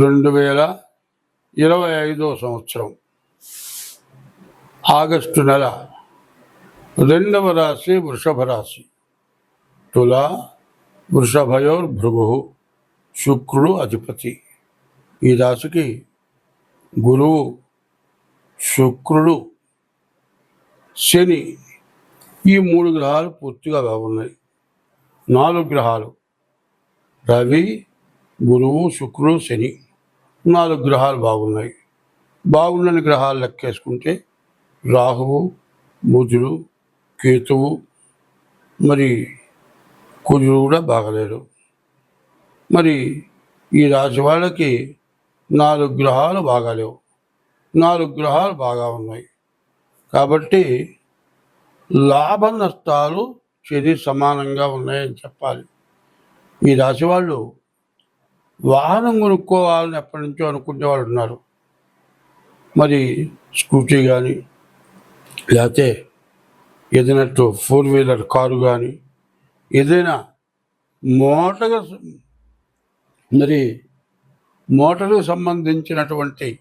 రెండు వేల ఇరవై ఐదో సంవత్సరం ఆగస్టు నెల రెండవ రాశి వృషభ రాశి. తులా వృషభయోర్ భృగు శుక్రుడు అధిపతి. ఈ రాశికి గురువు శుక్రుడు శని ఈ మూడు గ్రహాలు పూర్తిగా బాగున్నాయి. నాలుగు గ్రహాలు రవి గురువు శుక్రుడు శని. నాలుగు గ్రహాలు బాగున్నాయి. బాగుండని గ్రహాలు లెక్కేసుకుంటే రాహువు బుధుడు కేతువు మరి కుజుడు కూడా బాగలేడు మరి ఈ రాశి వాళ్ళకి నాలుగు గ్రహాలు బాగాలేవు. నాలుగు గ్రహాలు బాగా ఉన్నాయి. కాబట్టి లాభ నష్టాలు చెది సమానంగా ఉన్నాయని చెప్పాలి. ఈ రాశి వాళ్ళు వాహనం కొనుక్కోవాలని ఎప్పటి నుంచో అనుకునే వాళ్ళు ఉన్నారు. మరి స్కూటీ కానీ లేకపోతే ఏదైనా ఫోర్ వీలర్ కారు కానీ ఏదైనా మోటార్ మరి మోటార్కు సంబంధించినటువంటి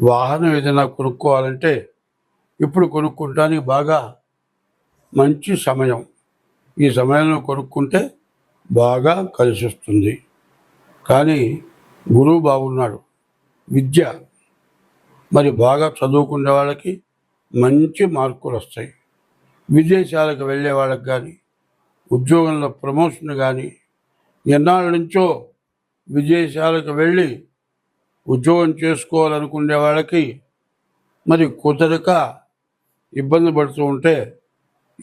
వాహనం ఏదైనా కొనుక్కోవాలంటే ఇప్పుడు కొనుక్కుంటానికి బాగా మంచి సమయం. ఈ సమయంలో కొనుక్కుంటే బాగా కలిసి వస్తుంది కానీ గురువు బాగున్నాడు. విద్య. మరి బాగా చదువుకునే వాళ్ళకి మంచి మార్కులు వస్తాయి. విదేశాలకు వెళ్ళే వాళ్ళకి కానీ ఉద్యోగంలో ప్రమోషన్ కానీ ఎన్నాళ్ళ నుంచో విదేశాలకు వెళ్ళి ఉద్యోగం చేసుకోవాలనుకునే వాళ్ళకి మరి కుదరక ఇబ్బంది పడుతూ ఉంటే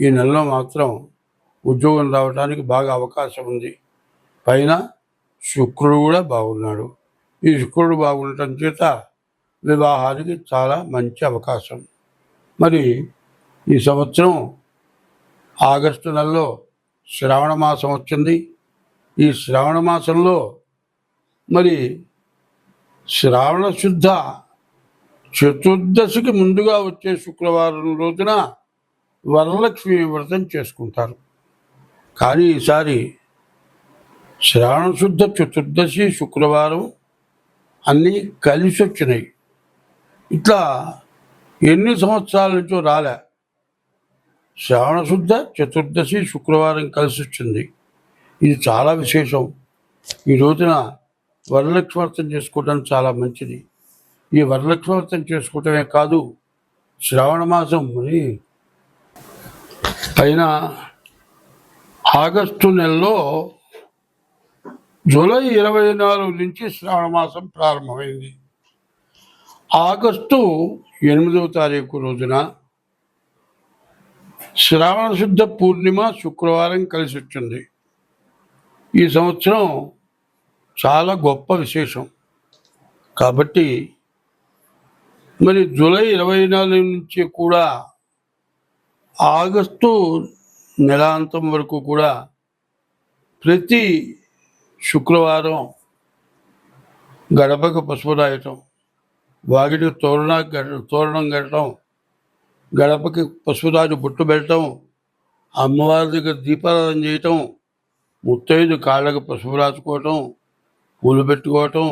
ఈ నెలలో మాత్రం ఉద్యోగం రావడానికి బాగా అవకాశం ఉంది. పైన శుక్రుడు కూడా బాగున్నాడు. ఈ శుక్రుడు బాగుండటం చేత వివాహానికి చాలా మంచి అవకాశం. మరి ఈ సంవత్సరం ఆగస్టు నెలలో శ్రావణ మాసం వచ్చింది. ఈ శ్రావణ మాసంలో మరి శ్రావణ శుద్ధ చతుర్దశికి ముందుగా వచ్చే శుక్రవారం రోజున వరలక్ష్మి వ్రతం చేసుకుంటారు. కానీ ఈసారి శ్రావణశుద్ధ చతుర్దశి శుక్రవారం అన్నీ కలిసి వచ్చినాయి. ఇట్లా ఎన్ని సంవత్సరాల నుంచో రాలే. శ్రావణశుద్ధ చతుర్దశి శుక్రవారం కలిసి వచ్చింది. ఇది చాలా విశేషం. ఈ రోజున వరలక్ష్మి చేసుకోవడం చాలా మంచిది. ఈ వరలక్ష్మి చేసుకోవటమే కాదు శ్రావణ మాసం అయినా పైన ఆగస్టు నెలలో జూలై ఇరవై నాలుగు నుంచి శ్రావణ మాసం ప్రారంభమైంది. ఆగస్టు ఎనిమిదవ తారీఖు రోజున శ్రావణ శుద్ధ పూర్ణిమ శుక్రవారం కలిసి వచ్చింది ఈ సంవత్సరం చాలా గొప్ప విశేషం. కాబట్టి మరి జూలై ఇరవై నాలుగు నుంచి కూడా ఆగస్టు నెలాంతం వరకు కూడా ప్రతి శుక్రవారం గడపకు పసుపు రాయటం వాకిటికి తోరణ తోరణం కట్టడం గడపకి పసుపురాజు బొట్టు పెట్టడం అమ్మవారి దగ్గర దీపారాధన చేయటం ముత్తైదు కాళ్ళకు పసుపు రాసుకోవటం పూలు పెట్టుకోవటం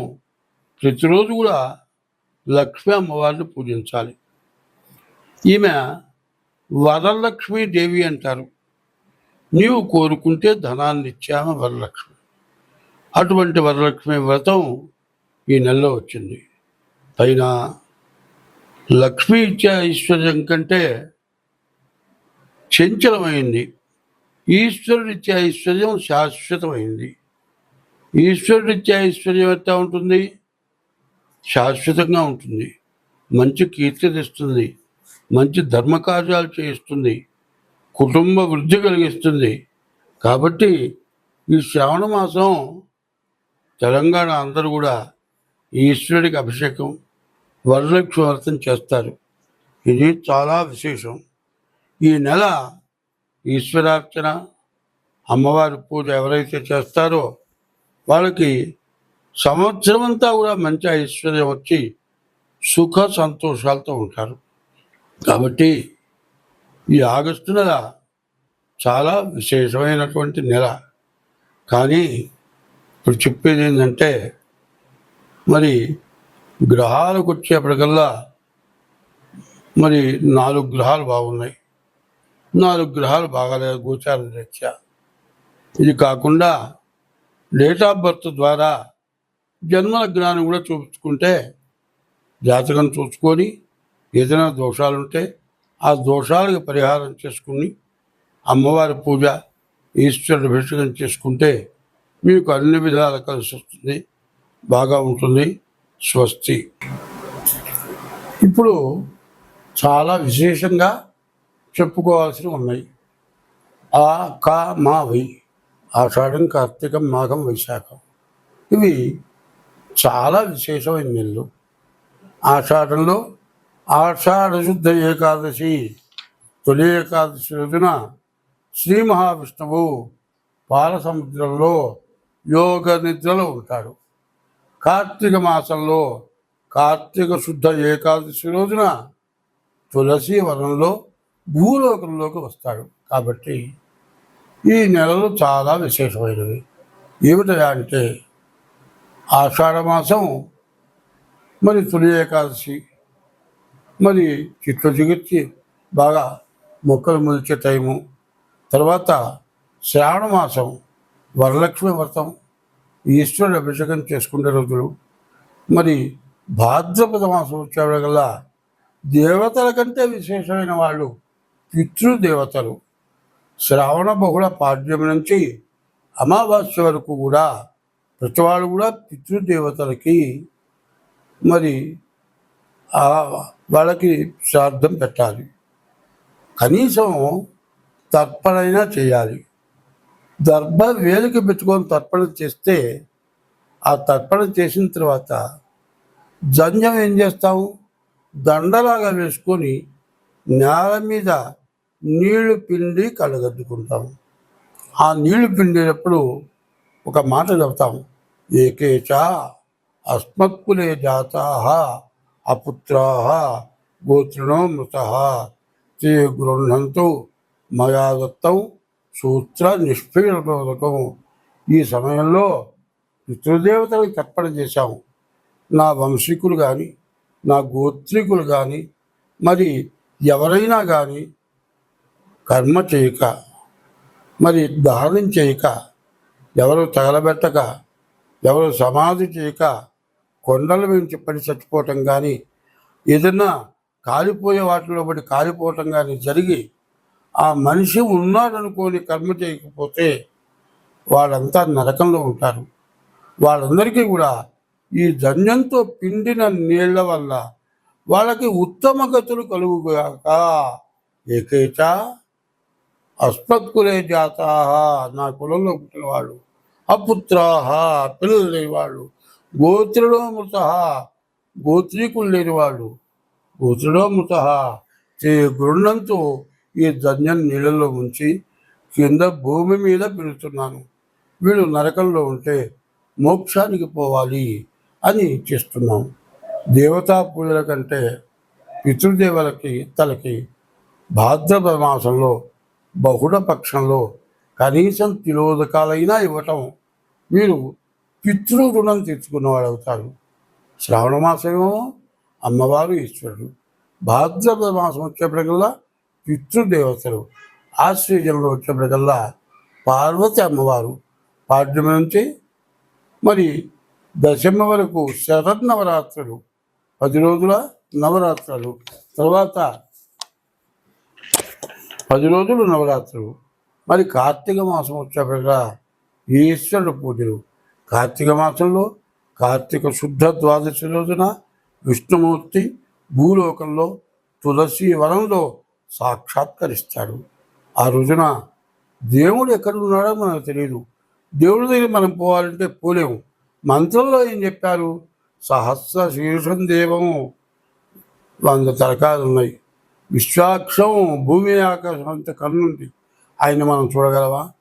ప్రతిరోజు కూడా లక్ష్మి అమ్మవారిని పూజించాలి. ఈమె వరలక్ష్మీ దేవి అంటారు. నీవు కోరుకుంటే ధనాన్ని ఇచ్చామ వరలక్ష్మి? అటువంటి వరలక్ష్మి వ్రతం ఈ నెలలో వచ్చింది. పైన లక్ష్మీ ఇచ్చే ఐశ్వర్యం కంటే చంచలమైంది. ఈశ్వరుడిచ్చే ఐశ్వర్యం శాశ్వతమైంది. ఈశ్వరుడిచ్చే ఐశ్వర్యం ఎట్లా ఉంటుంది? శాశ్వతంగా ఉంటుంది. మంచి కీర్తి తెస్తుంది మంచి ధర్మకార్యాలు చేయిస్తుంది. కుటుంబ వృద్ధి కలిగిస్తుంది. కాబట్టి ఈ శ్రావణ మాసం తెలంగాణ అందరూ కూడా ఈశ్వరుడికి అభిషేకం వరలక్ష్మి వ్రతం చేస్తారు. ఇది చాలా విశేషం. ఈ నెల ఈశ్వరార్చన అమ్మవారి పూజ ఎవరైతే చేస్తారో వాళ్ళకి సంవత్సరం అంతా కూడా మంచి ఐశ్వర్యం వచ్చి సుఖ సంతోషాలతో ఉంటారు. కాబట్టి ఈ ఆగస్టు నెల చాలా విశేషమైనటువంటి నెల. కానీ ఇప్పుడు చెప్పేది ఏంటంటే మరి గ్రహాలకు వచ్చేప్పటికల్లా మరి నాలుగు గ్రహాలు బాగున్నాయి. నాలుగు గ్రహాలు బాగాలేదు గోచారం రీత్యా ఇది కాకుండా డేట్ ఆఫ్ బర్త్ ద్వారా జన్మల జ్ఞానం కూడా చూపించుకుంటే జాతకం చూసుకొని ఏదైనా దోషాలు ఉంటే ఆ దోషాలకు పరిహారం చేసుకుని అమ్మవారి పూజ ఈశ్వరుడు అభిషేకం చేసుకుంటే మీకు అన్ని విధాలు కలిసి వస్తుంది బాగా ఉంటుంది. స్వస్తి. ఇప్పుడు చాలా విశేషంగా చెప్పుకోవాల్సినవి ఉన్నాయి. ఆ కా మా వై. ఆషాఢం కార్తీకం మాఘం వైశాఖం. ఇవి చాలా విశేషమైన నెలలు. ఆషాఢంలో ఆషాఢ శుద్ధ ఏకాదశి. తొలి ఏకాదశి రోజున శ్రీ మహావిష్ణువు పాల సముద్రంలో యోగ నిద్రలో ఉంటాడు కార్తీక మాసంలో కార్తీక శుద్ధ ఏకాదశి రోజున తులసి వనంలో భూలోకంలోకి వస్తాడు. కాబట్టి ఈ నెలలు చాలా విశేషమైనవి ఏమిటయా అంటే ఆషాఢ మాసం మరి తొలి ఏకాదశి మరి చిట్లు చిగుర్చి బాగా మొక్కలు మొలిచే టైము తర్వాత శ్రావణ మాసం వరలక్ష్మి వ్రతం ఈశ్వరుడు అభిషేకం చేసుకునే రోజులు. మరి భాద్రపద మాసం వచ్చేవాళ్ళ దేవతల కంటే విశేషమైన వాళ్ళు పితృదేవతలు. శ్రావణ బహుళ పాడ్యం నుంచి అమావాస్య వరకు కూడా ప్రతివాళ్ళు కూడా పితృదేవతలకి మరి వాళ్ళకి శ్రాద్ధం పెట్టాలి. కనీసం తర్పణైనా చేయాలి. దర్భ వేలికి పెట్టుకొని తర్పణ చేస్తే ఆ తర్పణ చేసిన తర్వాత జంజం ఏం చేస్తాము దండలాగా వేసుకొని నేల మీద నీళ్ళు పిండి కళ్ళగద్దుకుంటాము ఆ నీళ్ళు పిండినప్పుడు ఒక మాట చెబుతాం. ఏకేచ అస్మత్కులే జాతా అపుత్రా గోత్రిణో మృత. తే గృహంతో మయా దత్తం సూత్ర నిష్పీడకం ఈ సమయంలో పితృదేవతలకు తర్పణ చేశాము. నా వంశీకులు కానీ నా గోత్రికులు కానీ మరి ఎవరైనా కానీ కర్మ చేయక మరి దానం చేయక ఎవరు తగలబెట్టక ఎవరు సమాధి చేయక కొండల నుంచి పడి చచ్చిపోవటం కానీ ఏదన్నా కాలిపోయే వాటిలో పడి కాలిపోవటం కానీ జరిగి ఆ మనిషి ఉన్నాడనుకోని కర్మ చేయకపోతే వాళ్ళంతా నరకంలో ఉంటారు. వాళ్ళందరికీ కూడా ఈ ధన్యంతో పిండిన నీళ్ళ వల్ల వాళ్ళకి ఉత్తమ గతులు కలుగుగాక. ఏకైచ అస్మత్కులే జాతా నా కులంలో పుట్టిన వాళ్ళు అపుత్రాహ పిల్లలు లేనివాళ్ళు వాళ్ళు మృత గోత్రీకులు లేని వాళ్ళు గోత్రులో మృత గృహంతో ఈ ధన్యం నీళ్ళలో ఉంచి కింద భూమి మీద పెడుతున్నాను. వీళ్ళు నరకంలో ఉంటే మోక్షానికి పోవాలి అని చేస్తున్నాం దేవతా పూజల కంటే పితృదేవులకి తలకి భాద్రపద మాసంలో బహుళ పక్షంలో కనీసం తిలోదకాలైనా ఇవ్వటం మీరు పితృ రుణం తెచ్చుకున్నవాడు అవుతారు శ్రావణ మాసమేమో అమ్మవారు ఈశ్వరుడు. భాద్రపద మాసం వచ్చేప్పటికల్లా పితృదేవతలు ఆశ్రయంలో వచ్చేప్పటికల్లా పార్వతి అమ్మవారు పాడ్యమి నుంచి మరి దశమ వరకు శరన్నవరాత్రులు పది రోజుల నవరాత్రులు. తర్వాత పది రోజులు నవరాత్రులు. మరి కార్తీక మాసం వచ్చేప్పటిగా ఈశ్వరుడు పూజలు. కార్తీక మాసంలో కార్తీక శుద్ధ ద్వాదశి రోజున విష్ణుమూర్తి భూలోకంలో తులసి వనంలో సాక్షాత్కరిస్తాడు. ఆ రోజున దేవుడు ఎక్కడ ఉన్నాడో మనకు తెలియదు దేవుడి దగ్గర మనం పోవాలంటే పోలేము. మంత్రంలో ఏం చెప్పారు? సహస్ర శీర్షం దేవము. వంద తరకాలు ఉన్నాయి. విశ్వాక్షం భూమి ఆకాశం అంత కన్నుంది. ఆయన మనం చూడగలవా?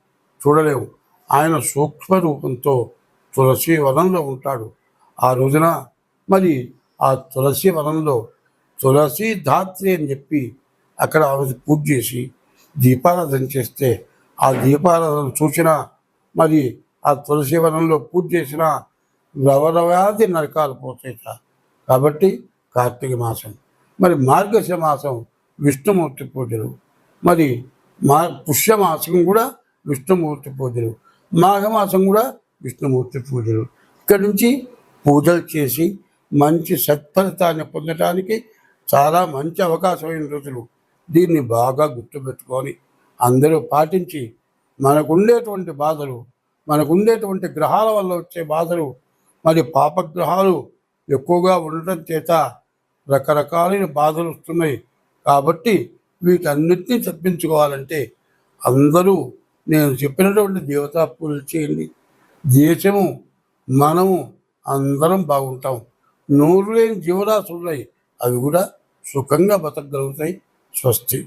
చూడలేము. ఆయన సూక్ష్మ రూపంతో తులసి వనంలో ఉంటాడు. ఆ రోజున మరి ఆ తులసి వనంలో తులసి ధాత్రి అని చెప్పి అక్కడ ఆమె పూజ చేసి దీపారాధన చేస్తే ఆ దీపారాధన చూసిన మరి ఆ తులసి వనంలో పూజ చేసిన రవరవ్యాధి నరకాలు పోతాయిట కాబట్టి కార్తీక మాసం మరి మార్గశ మాసం విష్ణుమూర్తి పూజలు మరి మా పుష్యమాసం కూడా విష్ణుమూర్తి పూజలు మాఘమాసం కూడా విష్ణుమూర్తి పూజలు. ఇక్కడి నుంచి పూజలు చేసి మంచి సత్ఫలితాన్ని పొందటానికి చాలా మంచి అవకాశమైన రోజులు. దీన్ని బాగా గుర్తుపెట్టుకొని అందరూ పాటించి మనకుండేటువంటి బాధలు మనకుండేటువంటి గ్రహాల వల్ల వచ్చే బాధలు మరి పాపగ్రహాలు ఎక్కువగా ఉండటం చేత రకరకాలైన బాధలు వస్తున్నాయి. కాబట్టి వీటన్నిటిని తప్పించుకోవాలంటే అందరూ నేను చెప్పినటువంటి దేవతా పూజలు చేయండి. దేశము మనము అందరం బాగుంటాం. నోరు లేని జీవరాశులు అవి కూడా సుఖంగా బతకగలుగుతాయి. స్వస్తి